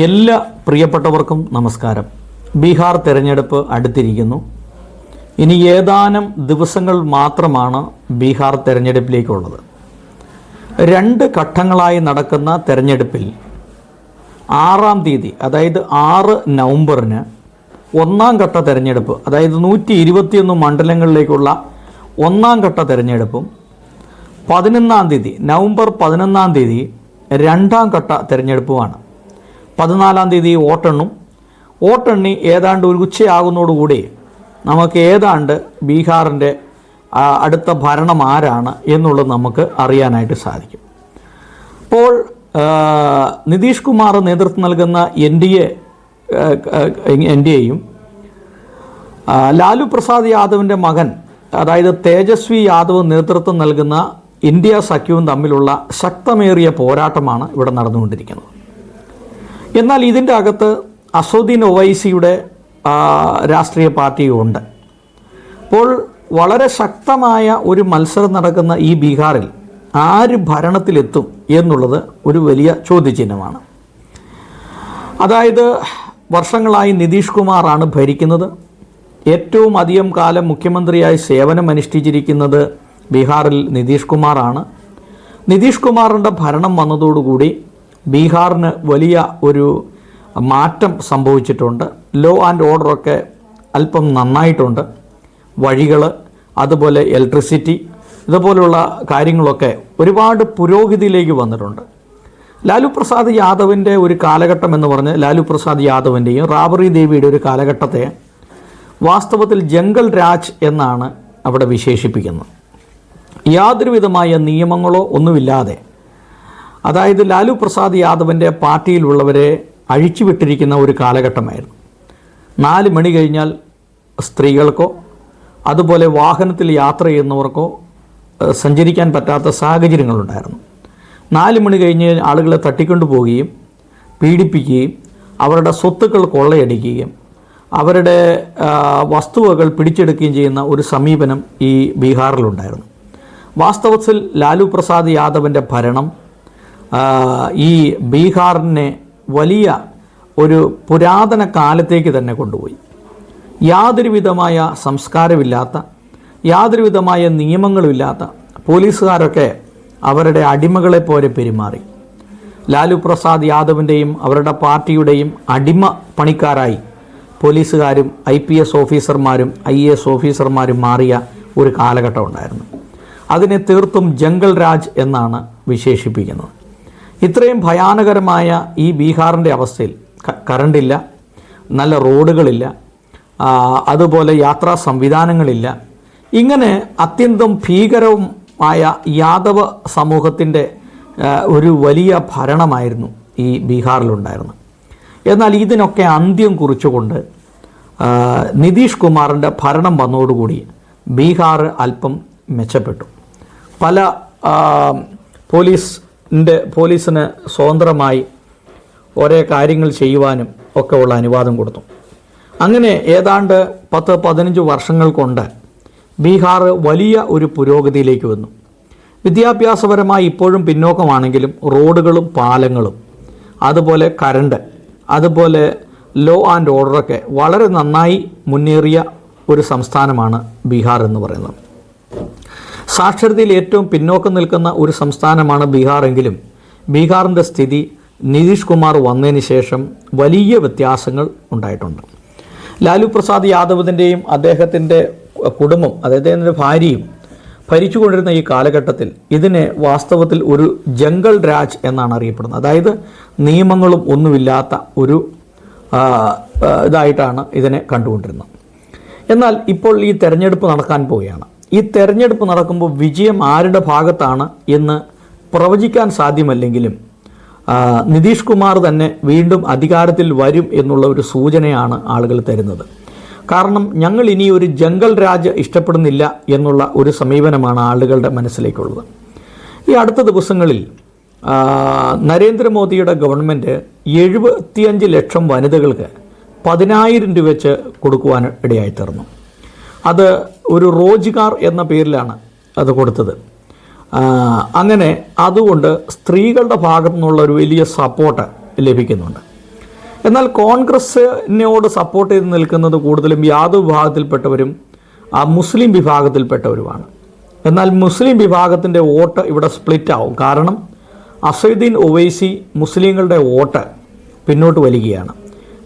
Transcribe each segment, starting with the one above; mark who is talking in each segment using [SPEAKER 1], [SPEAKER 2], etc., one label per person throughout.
[SPEAKER 1] എല്ലാ പ്രിയപ്പെട്ടവർക്കും നമസ്കാരം. ബീഹാർ തെരഞ്ഞെടുപ്പ് അടുത്തിരിക്കുന്നു. ഇനി ഏതാനും ദിവസങ്ങൾ മാത്രമാണ് ബീഹാർ തെരഞ്ഞെടുപ്പിലേക്കുള്ളത്. രണ്ട് ഘട്ടങ്ങളായി നടക്കുന്ന തെരഞ്ഞെടുപ്പിൽ ആറാം തീയതി അതായത് ആറ് നവംബറിന് ഒന്നാം ഘട്ട തെരഞ്ഞെടുപ്പ് അതായത് നൂറ്റി ഇരുപത്തിയൊന്ന് മണ്ഡലങ്ങളിലേക്കുള്ള ഒന്നാം ഘട്ട തെരഞ്ഞെടുപ്പും പതിനൊന്നാം തീയതി നവംബർ പതിനൊന്നാം തീയതി രണ്ടാം ഘട്ട തെരഞ്ഞെടുപ്പുമാണ്. പതിനാലാം തീയതി വോട്ടെണ്ണും. വോട്ടെണ്ണി ഏതാണ്ട് ഒരു ഉച്ചയാകുന്നതോടുകൂടി നമുക്ക് ഏതാണ്ട് ബീഹാറിന്റെ അടുത്ത ഭരണം ആരാണ് എന്നുള്ളത് നമുക്ക് അറിയാനായിട്ട് സാധിക്കും. അപ്പോൾ നിതീഷ് കുമാർ നേതൃത്വം നൽകുന്ന N D A N D എയും ലാലു പ്രസാദ് യാദവിന്റെ മകൻ അതായത് തേജസ്വി യാദവ് നേതൃത്വം നൽകുന്ന ഇന്ത്യ സഖ്യവും തമ്മിലുള്ള ശക്തമേറിയ പോരാട്ടമാണ് ഇവിടെ നടന്നുകൊണ്ടിരിക്കുന്നത്. എന്നാൽ ഇതിന്റെ അകത്ത് അസോദ്ദീൻ ഒവൈസിയുടെ രാഷ്ട്രീയ പാർട്ടിയുമുണ്ട്. അപ്പോൾ വളരെ ശക്തമായ ഒരു മത്സരം നടക്കുന്ന ഈ ബീഹാറിൽ ആര് ഭരണത്തിലെത്തും എന്നുള്ളത് ഒരു വലിയ ചോദ്യചിഹ്നമാണ്. അതായത് വർഷങ്ങളായി നിതീഷ് കുമാറാണ് ഭരിക്കുന്നത്. ഏറ്റവും അധികം കാലം മുഖ്യമന്ത്രിയായി സേവനം അനുഷ്ഠിച്ചിരിക്കുന്നത് ബീഹാറിൽ നിതീഷ് കുമാറാണ്. നിതീഷ് കുമാറിന്റെ ഭരണം വന്നതോടുകൂടി ബീഹാറിന് വലിയ ഒരു മാറ്റം സംഭവിച്ചിട്ടുണ്ട്. ലോ ആൻഡ് ഓർഡറൊക്കെ അല്പം നന്നായിട്ടുണ്ട്. വഴികൾ അതുപോലെ ഇലക്ട്രിസിറ്റി ഇതുപോലുള്ള കാര്യങ്ങളൊക്കെ ഒരുപാട് പുരോഗതിയിലേക്ക് വന്നിട്ടുണ്ട്. ലാലു പ്രസാദ് യാദവിന്റെ ഒരു കാലഘട്ടം എന്ന് പറഞ്ഞ് ലാലു പ്രസാദ് യാദവിന്റെയും റാബറി ദേവിയുടെ ഒരു കാലഘട്ടത്തെ വാസ്തവത്തിൽ ജംഗൽ രാജ് എന്നാണ് അവിടെ വിശേഷിപ്പിക്കുന്നത്. യാതൊരുവിധമായ നിയമങ്ങളോ ഒന്നുമില്ലാതെ അതായത് ലാലു പ്രസാദ് യാദവിന്റെ പാർട്ടിയിലുള്ളവരെ അഴിച്ചുവിട്ടിരിക്കുന്ന ഒരു കാലഘട്ടമായിരുന്നു. നാല് മണി കഴിഞ്ഞാൽ സ്ത്രീകൾക്കോ അതുപോലെ വാഹനത്തിൽ യാത്ര ചെയ്യുന്നവർക്കോ സഞ്ചരിക്കാൻ പറ്റാത്ത സാഹചര്യങ്ങളുണ്ടായിരുന്നു. നാല് മണി കഴിഞ്ഞ് ആളുകളെ തട്ടിക്കൊണ്ടു പോവുകയും പീഡിപ്പിക്കുകയും അവരുടെ സ്വത്തുക്കൾ കൊള്ളയടിക്കുകയും അവരുടെ വസ്തുവകൾ പിടിച്ചെടുക്കുകയും ചെയ്യുന്ന ഒരു സമീപനം ഈ ബീഹാറിലുണ്ടായിരുന്നു. വാസ്തവത്തിൽ ലാലു പ്രസാദ് യാദവിന്റെ ഭരണം ഈ ബീഹാറിനെ വലിയ ഒരു പുരാതന കാലത്തേക്ക് തന്നെ കൊണ്ടുപോയി. യാതൊരുവിധമായ സംസ്കാരമില്ലാത്ത യാതൊരുവിധമായ നിയമങ്ങളുമില്ലാത്ത പോലീസുകാരൊക്കെ അവരുടെ അടിമകളെ പോലെ പെരുമാറി. ലാലു പ്രസാദ് യാദവിന്റെയും അവരുടെ പാർട്ടിയുടെയും അടിമ പണിക്കാരായി പോലീസുകാരും ഐ പി എസ് ഓഫീസർമാരും ഐ എ എസ് ഓഫീസർമാരും മാറിയ ഒരു കാലഘട്ടം ഉണ്ടായിരുന്നു. അതിനെ തീർത്തും ജംഗൽ രാജ് എന്നാണ് വിശേഷിപ്പിക്കുന്നത്. ഇത്രയും ഭയാനകരമായ ഈ ബീഹാറിന്റെ അവസ്ഥയിൽ കറണ്ടില്ല നല്ല റോഡുകളില്ല അതുപോലെ യാത്രാ സംവിധാനങ്ങളില്ല. ഇങ്ങനെ അത്യന്തം ഭീകരവുമായ യാദവ സമൂഹത്തിന്റെ ഒരു വലിയ ഭരണമായിരുന്നു ഈ ബീഹാറിലുണ്ടായിരുന്നത്. എന്നാൽ ഇതിനൊക്കെ അന്ത്യം കുറിച്ചുകൊണ്ട് നിതീഷ് കുമാറിന്റെ ഭരണം വന്നതോടുകൂടി ബീഹാർ അല്പം മെച്ചപ്പെട്ടു. പല ആ, പോലീസിന്റെ പോലീസിന് സ്വതന്ത്രമായി ഓരോ കാര്യങ്ങൾ ചെയ്യുവാനും ഒക്കെ ഉള്ള അനുവാദം കൊടുത്തു. അങ്ങനെ ഏതാണ്ട് പത്ത് പതിനഞ്ച് വർഷങ്ങൾ കൊണ്ട് ബീഹാർ വലിയ ഒരു പുരോഗതിയിലേക്ക് വന്നു. വിദ്യാഭ്യാസപരമായി ഇപ്പോഴും പിന്നോക്കമാണെങ്കിലും റോഡുകളും പാലങ്ങളും അതുപോലെ കരണ്ട് അതുപോലെ ലോ ആൻഡ് ഓർഡറൊക്കെ വളരെ നന്നായി മുന്നേറിയ ഒരു സംസ്ഥാനമാണ് ബീഹാർ എന്ന് പറയുന്നത്. സാക്ഷരതയിൽ ഏറ്റവും പിന്നോക്കം നിൽക്കുന്ന ഒരു സംസ്ഥാനമാണ് ബീഹാർ എങ്കിലും ബീഹാറിന്റെ സ്ഥിതി നിതീഷ് കുമാർ വന്നതിന് ശേഷം വലിയ വ്യത്യാസങ്ങൾ ഉണ്ടായിട്ടുണ്ട്. ലാലു പ്രസാദ് യാദവിന്റെയും അദ്ദേഹത്തിന്റെ കുടുംബം അദ്ദേഹത്തിന്റെ ഭാര്യയും ഭരിച്ചുകൊണ്ടിരുന്ന ഈ കാലഘട്ടത്തിൽ ഇതിനെ വാസ്തവത്തിൽ ഒരു ജംഗൾ രാജ് എന്നാണ് അറിയപ്പെടുന്നത്. അതായത് നിയമങ്ങളും ഒന്നുമില്ലാത്ത ഒരു ഇതായിട്ടാണ് ഇതിനെ കണ്ടുകൊണ്ടിരുന്നത്. എന്നാൽ ഇപ്പോൾ ഈ തെരഞ്ഞെടുപ്പ് നടക്കാൻ പോവുകയാണ്. ഈ തെരഞ്ഞെടുപ്പ് നടക്കുമ്പോൾ വിജയം ആരുടെ ഭാഗത്താണ് എന്ന് പ്രവചിക്കാൻ സാധ്യമല്ലെങ്കിലും നിതീഷ് കുമാർ തന്നെ വീണ്ടും അധികാരത്തിൽ വരും എന്നുള്ള ഒരു സൂചനയാണ് ആളുകൾ തരുന്നത്. കാരണം ഞങ്ങൾ ഇനി ഒരു ജംഗൽ രാജ് ഇഷ്ടപ്പെടുന്നില്ല എന്നുള്ള ഒരു സമീപനമാണ് ആളുകളുടെ മനസ്സിലേക്കുള്ളത്. ഈ അടുത്ത ദിവസങ്ങളിൽ നരേന്ദ്രമോദിയുടെ ഗവൺമെന്റ് എഴുപത്തിയഞ്ച് ലക്ഷം വനിതകൾക്ക് പതിനായിരം രൂപ വെച്ച് കൊടുക്കുവാൻ ഇടയായി തീർന്നു അത് ഒരു റോജ്ഗാർ എന്ന പേരിലാണ് അത് കൊടുത്തത്. അങ്ങനെ അതുകൊണ്ട് സ്ത്രീകളുടെ ഭാഗത്തു നിന്നുള്ള ഒരു വലിയ സപ്പോർട്ട് ലഭിക്കുന്നുണ്ട്. എന്നാൽ കോൺഗ്രസ്സിനോട് സപ്പോർട്ട് ചെയ്ത് നിൽക്കുന്നത് കൂടുതലും യാദവ് വിഭാഗത്തിൽപ്പെട്ടവരും ആ മുസ്ലിം വിഭാഗത്തിൽപ്പെട്ടവരുമാണ്. എന്നാൽ മുസ്ലിം വിഭാഗത്തിന്റെ വോട്ട് ഇവിടെ സ്പ്ലിറ്റ് ആവും. കാരണം അസൈദ്ദീൻ ഒവൈസി മുസ്ലിങ്ങളുടെ വോട്ട് പിന്നോട്ട് വലിക്കുകയാണ്.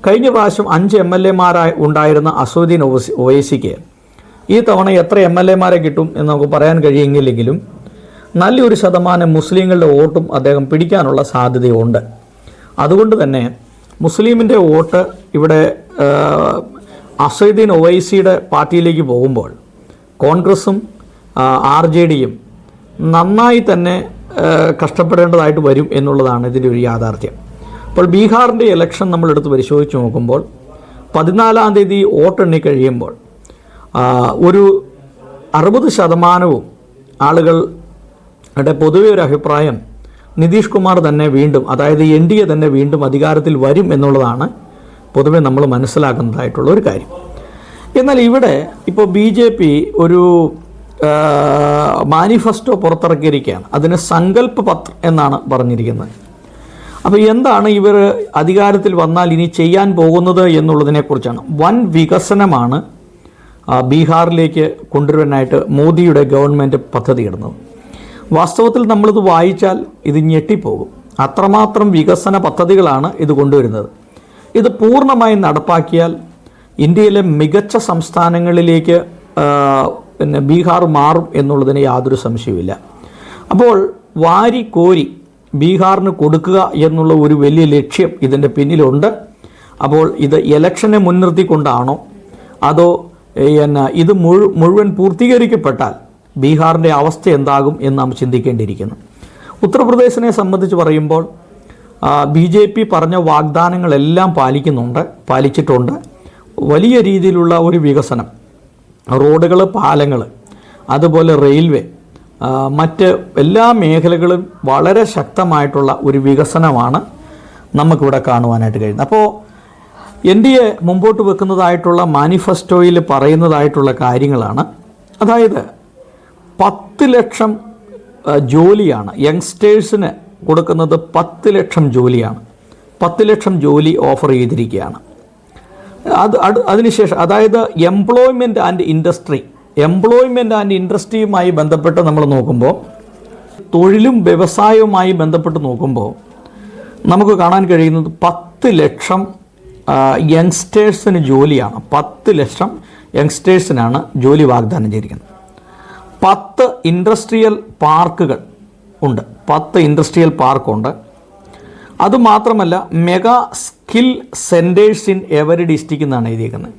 [SPEAKER 1] കഴിഞ്ഞ പ്രാവശ്യം അഞ്ച് എം എൽ എമാരായി ഉണ്ടായിരുന്ന അസൈദ്ദീൻ ഒവൈസി ഒവൈസിക്ക് ഈ തവണ എത്ര എം എൽ എമാരെ കിട്ടും എന്ന് നമുക്ക് പറയാൻ കഴിയുമെങ്കിലും നല്ലൊരു ശതമാനം മുസ്ലിങ്ങളുടെ വോട്ടും അദ്ദേഹം പിടിക്കാനുള്ള സാധ്യതയുണ്ട്. അതുകൊണ്ട് തന്നെ മുസ്ലിമിന്റെ വോട്ട് ഇവിടെ അസൈദ്ദീൻ ഒവൈസിയുടെ പാർട്ടിയിലേക്ക് പോകുമ്പോൾ കോൺഗ്രസും ആർ ജെ ഡിയും നന്നായി തന്നെ കഷ്ടപ്പെടേണ്ടതായിട്ട് വരും എന്നുള്ളതാണ് ഇതിന്റെ ഒരു യാഥാർത്ഥ്യം. അപ്പോൾ ബീഹാറിന്റെ ഇലക്ഷൻ നമ്മളെടുത്ത് പരിശോധിച്ച് നോക്കുമ്പോൾ പതിനാലാം തീയതി വോട്ടെണ്ണി കഴിയുമ്പോൾ ഒരു അറുപത് ശതമാനവും ആളുകളുടെ പൊതുവെ ഒരു അഭിപ്രായം നിതീഷ് കുമാർ തന്നെ വീണ്ടും അതായത് എൻ ഡി എ തന്നെ വീണ്ടും അധികാരത്തിൽ വരും എന്നുള്ളതാണ് പൊതുവെ നമ്മൾ മനസ്സിലാക്കുന്നതായിട്ടുള്ള ഒരു കാര്യം. എന്നാൽ ഇവിടെ ഇപ്പോൾ ബി ജെ പി ഒരു മാനിഫെസ്റ്റോ പുറത്തിറക്കിയിരിക്കുകയാണ്. അതിന് സങ്കല്പ പത്ര എന്നാണ് പറഞ്ഞിരിക്കുന്നത്. അപ്പോൾ എന്താണ് ഇവർ അധികാരത്തിൽ വന്നാൽ ഇനി ചെയ്യാൻ പോകുന്നത് എന്നുള്ളതിനെക്കുറിച്ചാണ്. വൻ വികസനമാണ് ബീഹാറിലേക്ക് കൊണ്ടുവരാനായിട്ട് മോദിയുടെ ഗവൺമെന്റ് പദ്ധതിയിടുന്നത് വാസ്തവത്തിൽ നമ്മളിത് വായിച്ചാൽ ഇത് ഞെട്ടിപ്പോകും. അത്രമാത്രം വികസന പദ്ധതികളാണ് ഇത് കൊണ്ടുവരുന്നത്. ഇത് പൂർണമായും നടപ്പാക്കിയാൽ ഇന്ത്യയിലെ മികച്ച സംസ്ഥാനങ്ങളിലേക്ക് പിന്നെ ബീഹാർ മാറും എന്നുള്ളതിന് യാതൊരു സംശയവുമില്ല. അപ്പോൾ വാരി കോരി ബീഹാറിന് കൊടുക്കുക എന്നുള്ള ഒരു വലിയ ലക്ഷ്യം ഇതിന്റെ പിന്നിലുണ്ട്. അപ്പോൾ ഇത് ഇലക്ഷനെ മുൻനിർത്തിക്കൊണ്ടാണോ അതോ എന്നാ ഇത് മുഴു മുഴുവൻ പൂർത്തീകരിക്കപ്പെട്ടാൽ ബീഹാറിന്റെ അവസ്ഥ എന്താകും എന്ന് നാം ചിന്തിക്കേണ്ടിയിരിക്കുന്നു. ഉത്തർപ്രദേശിനെ സംബന്ധിച്ച് പറയുമ്പോൾ ബി ജെ പി പറഞ്ഞ വാഗ്ദാനങ്ങളെല്ലാം പാലിക്കുന്നുണ്ട് പാലിച്ചിട്ടുണ്ട്. വലിയ രീതിയിലുള്ള ഒരു വികസനം റോഡുകൾ പാലങ്ങൾ അതുപോലെ റെയിൽവേ മറ്റ് എല്ലാ മേഖലകളും വളരെ ശക്തമായിട്ടുള്ള ഒരു വികസനമാണ് നമുക്കിവിടെ കാണുവാനായിട്ട് കഴിയുന്നത്. അപ്പോൾ എൻ ഡി എ മുമ്പോട്ട് വെക്കുന്നതായിട്ടുള്ള മാനിഫെസ്റ്റോയിൽ പറയുന്നതായിട്ടുള്ള കാര്യങ്ങളാണ്. അതായത് പത്ത് ലക്ഷം ജോലിയാണ്. യങ്സ്റ്റേഴ്സിന് കൊടുക്കുന്നത് പത്ത് ലക്ഷം ജോലിയാണ്. പത്ത് ലക്ഷം ജോലി ഓഫർ ചെയ്തിരിക്കുകയാണ്. അത് അത് അതിനുശേഷം അതായത് employment and industry employment and ഇൻഡസ്ട്രിയുമായി ബന്ധപ്പെട്ട് നമ്മൾ നോക്കുമ്പോൾ തൊഴിലും വ്യവസായവുമായി ബന്ധപ്പെട്ട് നോക്കുമ്പോൾ നമുക്ക് കാണാൻ കഴിയുന്നത് പത്ത് ലക്ഷം യങ്സ്റ്റേഴ്സിന് ജോലിയാണ്. പത്ത് ലക്ഷം യങ്സ്റ്റേഴ്സിനാണ് ജോലി വാഗ്ദാനം ചെയ്തിരിക്കുന്നത്. പത്ത് ഇൻഡസ്ട്രിയൽ പാർക്കുകൾ ഉണ്ട്. പത്ത് ഇൻഡസ്ട്രിയൽ പാർക്കുണ്ട് അതുമാത്രമല്ല mega skill centres in every district എന്നാണ് എഴുതിയിരിക്കുന്നത്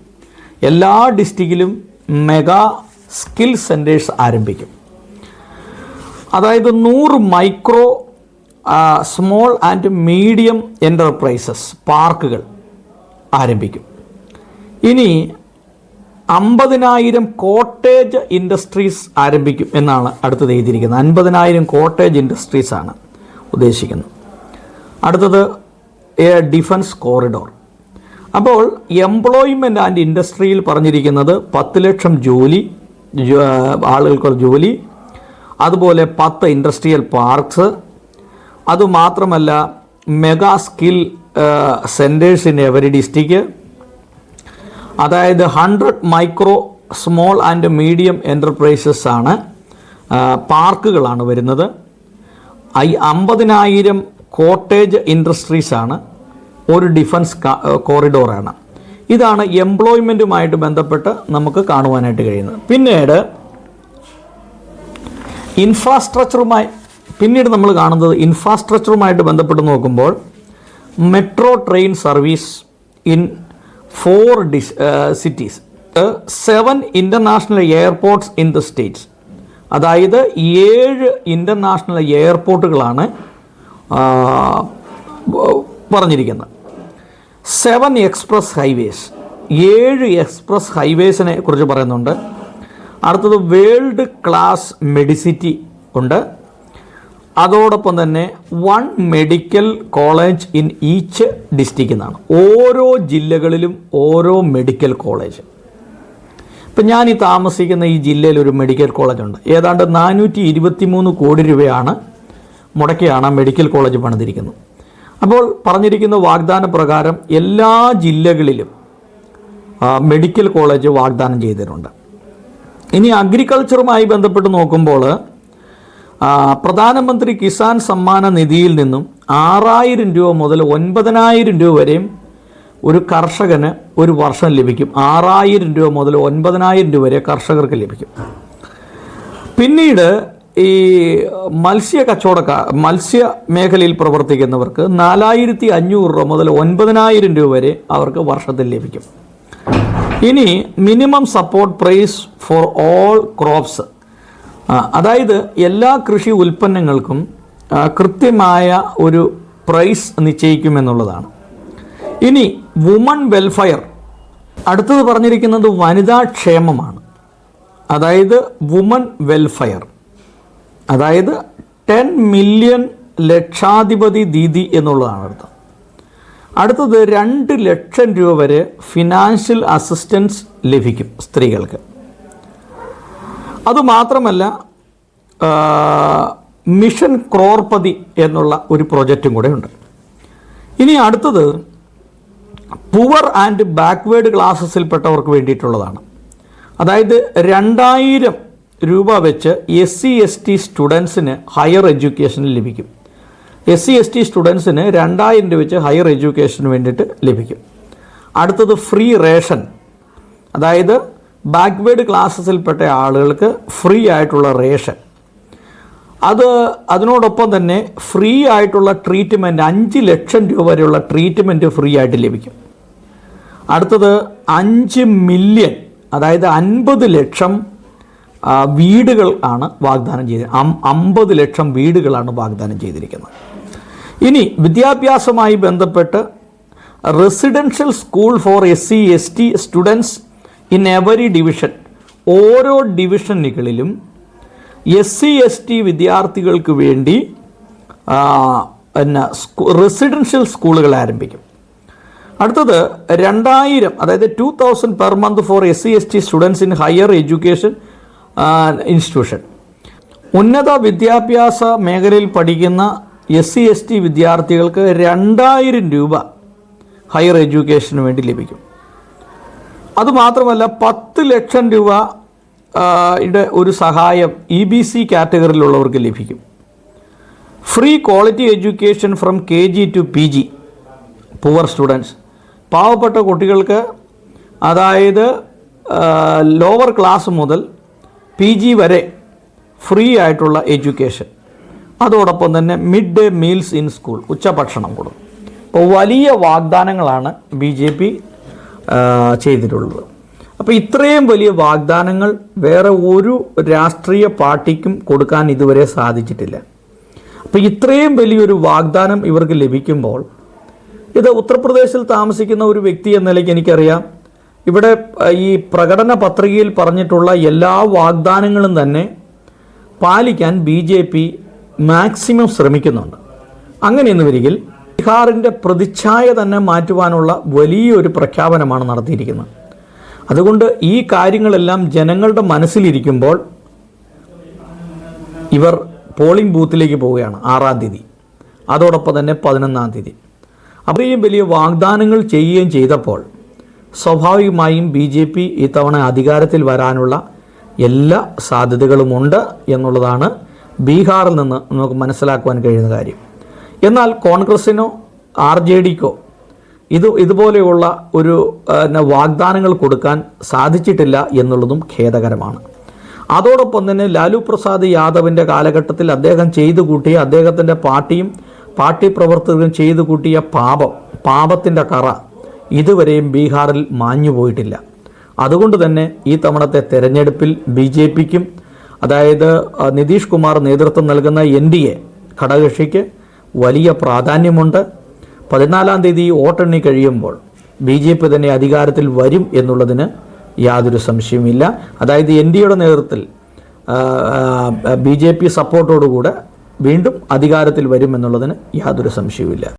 [SPEAKER 1] എല്ലാ ഡിസ്ട്രിക്റ്റിലും മെഗാ സ്കിൽ സെന്റേഴ്സ് ആരംഭിക്കും. അതായത് നൂറ് micro small and medium enterprises പാർക്കുകൾ ആരംഭിക്കും. ഇനി അമ്പതിനായിരം കോട്ടേജ് ഇൻഡസ്ട്രീസ് ആരംഭിക്കും എന്നാണ് അടുത്തത് എഴുതിയിരിക്കുന്നത്. അൻപതിനായിരം കോട്ടേജ് ഇൻഡസ്ട്രീസ് ആണ് ഉദ്ദേശിക്കുന്നത്. അടുത്തത് എ ഡിഫൻസ് കോറിഡോർ. അപ്പോൾ എംപ്ലോയ്മെന്റ് ആൻഡ് ഇൻഡസ്ട്രിയിൽ പറഞ്ഞിരിക്കുന്നത് പത്ത് ലക്ഷം ജോലി ആളുകൾക്കുള്ള ആളുകൾക്ക് ജോലി അതുപോലെ പത്ത് ഇൻഡസ്ട്രിയൽ പാർക്സ് അതുമാത്രമല്ല mega skill centres in every district അതായത് hundred micro small and medium enterprises ആണ് പാർക്കുകളാണ് വരുന്നത്. ഐ അമ്പതിനായിരം കോട്ടേജ് ഇൻഡസ്ട്രീസ് ആണ് ഒരു ഡിഫൻസ് കോറിഡോറാണ് ഇതാണ് എംപ്ലോയ്മെന്റുമായിട്ട് ബന്ധപ്പെട്ട് നമുക്ക് കാണുവാനായിട്ട് കഴിയുന്നത്. പിന്നീട് ഇൻഫ്രാസ്ട്രക്ചറുമായി പിന്നീട് നമ്മൾ കാണുന്നത് ഇൻഫ്രാസ്ട്രക്ചറുമായിട്ട് ബന്ധപ്പെട്ട് നോക്കുമ്പോൾ metro train service in four this cities seven international airports in the states അതായത് ഏഴ് ഇന്റർനാഷണൽ എയർപോർട്ടുകളാണ് പറഞ്ഞിരിക്കുന്നത്. സെവൻ എക്സ്പ്രസ് ഹൈവേസ് ഏഴ് എക്സ്പ്രസ് ഹൈവേസിനെ കുറിച്ച് പറയുന്നുണ്ട്. അടുത്തത് വേൾഡ് ക്ലാസ് മെഡിസിറ്റി ഉണ്ട്. അതോടൊപ്പം തന്നെ one medical college in each district എന്നാണ് ഓരോ ജില്ലകളിലും ഓരോ മെഡിക്കൽ കോളേജ്. ഇപ്പം ഞാൻ ഈ താമസിക്കുന്ന ഈ ജില്ലയിൽ ഒരു മെഡിക്കൽ കോളേജ് ഉണ്ട്. ഏതാണ്ട് നാനൂറ്റി ഇരുപത്തി മൂന്ന് കോടി രൂപയാണ് മുടക്കിയാണ് മെഡിക്കൽ കോളേജ് പണിതിരിക്കുന്നത്. അപ്പോൾ പറഞ്ഞിരിക്കുന്ന വാഗ്ദാന പ്രകാരം എല്ലാ ജില്ലകളിലും മെഡിക്കൽ കോളേജ് വാഗ്ദാനം ചെയ്തിട്ടുണ്ട്. ഇനി അഗ്രികൾച്ചറുമായി ബന്ധപ്പെട്ട് നോക്കുമ്പോൾ പ്രധാനമന്ത്രി കിസാൻ സമ്മാന നിധിയിൽ നിന്നും ആറായിരം രൂപ മുതൽ ഒൻപതിനായിരം രൂപ വരെയും ഒരു കർഷകന് ഒരു വർഷം ലഭിക്കും. ആറായിരം രൂപ മുതൽ ഒൻപതിനായിരം രൂപ വരെ കർഷകർക്ക് ലഭിക്കും. പിന്നീട് ഈ മത്സ്യ കച്ചവടക്കാർ മത്സ്യ മേഖലയിൽ പ്രവർത്തിക്കുന്നവർക്ക് നാലായിരത്തി അഞ്ഞൂറ് രൂപ മുതൽ ഒൻപതിനായിരം രൂപ വരെ അവർക്ക് വർഷത്തിൽ ലഭിക്കും. ഇനി minimum support price for all crops. അതായത് എല്ലാ കൃഷി ഉൽപ്പന്നങ്ങൾക്കും കൃത്യമായ ഒരു പ്രൈസ് നിശ്ചയിക്കുമെന്നുള്ളതാണ്. ഇനി വുമൺ വെൽഫെയർ അടുത്തത് പറഞ്ഞിരിക്കുന്നത് വനിതാ ക്ഷേമമാണ്. അതായത് വുമൺ വെൽഫെയർ അതായത് ടെൻ മില്യൺ ലക്ഷാധിപതി ദീദി എന്നുള്ളതാണ് അർത്ഥം. അടുത്തത് രണ്ട് ലക്ഷം രൂപ വരെ ഫിനാൻഷ്യൽ അസിസ്റ്റൻസ് ലഭിക്കും സ്ത്രീകൾക്ക്. അതുമാത്രമല്ല മിഷൻ ക്രോർപതി എന്നുള്ള ഒരു പ്രോജക്റ്റും കൂടെ ഉണ്ട്. ഇനി അടുത്തത് പുവർ ആൻഡ് ബാക്ക്വേഡ് ക്ലാസ്സസിൽപ്പെട്ടവർക്ക് വേണ്ടിയിട്ടുള്ളതാണ്. അതായത് രണ്ടായിരം രൂപ വെച്ച് എസ് സി എസ് ടി സ്റ്റുഡൻസിന് ഹയർ എഡ്യൂക്കേഷൻ ലഭിക്കും. എസ് സി എസ് ടി സ്റ്റുഡൻസിന് രണ്ടായിരം രൂപ വെച്ച് ഹയർ എഡ്യൂക്കേഷന് വേണ്ടിയിട്ട് ലഭിക്കും. അടുത്തത് ഫ്രീ റേഷൻ. അതായത് ബാക്ക്വേഡ് ക്ലാസ്സസിൽപ്പെട്ട ആളുകൾക്ക് ഫ്രീ ആയിട്ടുള്ള റേഷൻ. അത് അതിനോടൊപ്പം തന്നെ ഫ്രീ ആയിട്ടുള്ള ട്രീറ്റ്മെന്റ് അഞ്ച് ലക്ഷം രൂപ വരെയുള്ള ട്രീറ്റ്മെന്റ് ഫ്രീ ആയിട്ട് ലഭിക്കും. അടുത്തത് അഞ്ച് മില്യൺ അതായത് അൻപത് ലക്ഷം വീടുകൾ ആണ് വാഗ്ദാനം ചെയ്ത് അമ്പത് ലക്ഷം വീടുകളാണ് വാഗ്ദാനം ചെയ്തിരിക്കുന്നത്. ഇനി വിദ്യാഭ്യാസമായി ബന്ധപ്പെട്ട് residential school for S C S T students in every division ഓരോ ഡിവിഷനുകളിലും എസ് സി എസ് ടി വിദ്യാർത്ഥികൾക്ക് വേണ്ടി പിന്നെ റെസിഡൻഷ്യൽ സ്കൂളുകൾ ആരംഭിക്കും. അടുത്തത് രണ്ടായിരം അതായത് two thousand per month for S C S T students in higher education institution ഉന്നത വിദ്യാഭ്യാസ മേഖലയിൽ പഠിക്കുന്ന എസ് സി എസ് ടി വിദ്യാർത്ഥികൾക്ക് രണ്ടായിരം രൂപ ഹയർ എഡ്യൂക്കേഷന് വേണ്ടി ലഭിക്കും. അതുമാത്രമല്ല പത്ത് ലക്ഷം രൂപ യുടെ ഒരു സഹായം ഇ ബി സി കാറ്റഗറിയിലുള്ളവർക്ക് ലഭിക്കും. Free quality education from K G to P G poor students. പാവപ്പെട്ട കുട്ടികൾക്ക് അതായത് ലോവർ ക്ലാസ് മുതൽ പി ജി വരെ ഫ്രീ ആയിട്ടുള്ള എഡ്യൂക്കേഷൻ. അതോടൊപ്പം തന്നെ mid day meals in school ഉച്ചഭക്ഷണം കൊടുക്കും. അപ്പോൾ വലിയ വാഗ്ദാനങ്ങളാണ് ബി ജെ പി ചെയ്തിട്ടുള്ളത്. അപ്പോൾ ഇത്രയും വലിയ വാഗ്ദാനങ്ങൾ വേറെ ഒരു രാഷ്ട്രീയ പാർട്ടിക്കും കൊടുക്കാൻ ഇതുവരെ സാധിച്ചിട്ടില്ല. അപ്പോൾ ഇത്രയും വലിയൊരു വാഗ്ദാനം ഇവർക്ക് ലഭിക്കുമ്പോൾ ഇത് ഉത്തർപ്രദേശിൽ താമസിക്കുന്ന ഒരു വ്യക്തി എന്ന നിലയ്ക്ക് എനിക്കറിയാം. ഇവിടെ ഈ പ്രകടന പത്രികയിൽ പറഞ്ഞിട്ടുള്ള എല്ലാ വാഗ്ദാനങ്ങളും തന്നെ പാലിക്കാൻ ബി ജെ പി മാക്സിമം ശ്രമിക്കുന്നുണ്ട്. അങ്ങനെയെന്ന് വരികിൽ ബീഹാറിന്റെ പ്രതിച്ഛായ തന്നെ മാറ്റുവാനുള്ള വലിയൊരു പ്രഖ്യാപനമാണ് നടത്തിയിരിക്കുന്നത്. അതുകൊണ്ട് ഈ കാര്യങ്ങളെല്ലാം ജനങ്ങളുടെ മനസ്സിലിരിക്കുമ്പോൾ ഇവർ പോളിംഗ് ബൂത്തിലേക്ക് പോവുകയാണ് ആറാം തീയതി. അതോടൊപ്പം തന്നെ പതിനൊന്നാം തീയതി. അത്രയും വലിയ വാഗ്ദാനങ്ങൾ ചെയ്യുകയും ചെയ്തപ്പോൾ സ്വാഭാവികമായും ബി ജെ പി ഇത്തവണ അധികാരത്തിൽ വരാനുള്ള എല്ലാ സാധ്യതകളുമുണ്ട് എന്നുള്ളതാണ് ബീഹാറിൽ നിന്ന് നമുക്ക് മനസ്സിലാക്കുവാൻ കഴിയുന്ന കാര്യം. എന്നാൽ കോൺഗ്രസ്സിനോ ആർ ജെ ഡിക്കോ ഇത് ഇതുപോലെയുള്ള ഒരു വാഗ്ദാനങ്ങൾ കൊടുക്കാൻ സാധിച്ചിട്ടില്ല എന്നുള്ളതും ഖേദകരമാണ്. അതോടൊപ്പം തന്നെ ലാലു പ്രസാദ് യാദവിന്റെ കാലഘട്ടത്തിൽ അദ്ദേഹം ചെയ്തു കൂട്ടിയ അദ്ദേഹത്തിന്റെ പാർട്ടിയും പാർട്ടി പ്രവർത്തകരും ചെയ്തു കൂട്ടിയ പാപം പാപത്തിന്റെ കറ ഇതുവരെയും ബീഹാറിൽ മാഞ്ഞു പോയിട്ടില്ല. അതുകൊണ്ട് തന്നെ ഈ തവണത്തെ തെരഞ്ഞെടുപ്പിൽ ബി ജെ പിക്കും അതായത് നിതീഷ് കുമാർ നേതൃത്വം നൽകുന്ന എൻ ഡി എ ഘടകകക്ഷിക്ക് വലിയ പ്രാധാന്യമുണ്ട്. പതിനാലാം തീയതി വോട്ടെണ്ണി കഴിയുമ്പോൾ ബി ജെ പി തന്നെ അധികാരത്തിൽ വരും എന്നുള്ളതിന് യാതൊരു സംശയവുമില്ല. അതായത് എൻ ഡി എയുടെ നേതൃത്വത്തിൽ ബി ജെ പി സപ്പോർട്ടോടുകൂടെ വീണ്ടും അധികാരത്തിൽ വരും എന്നുള്ളതിന് യാതൊരു സംശയവുമില്ല.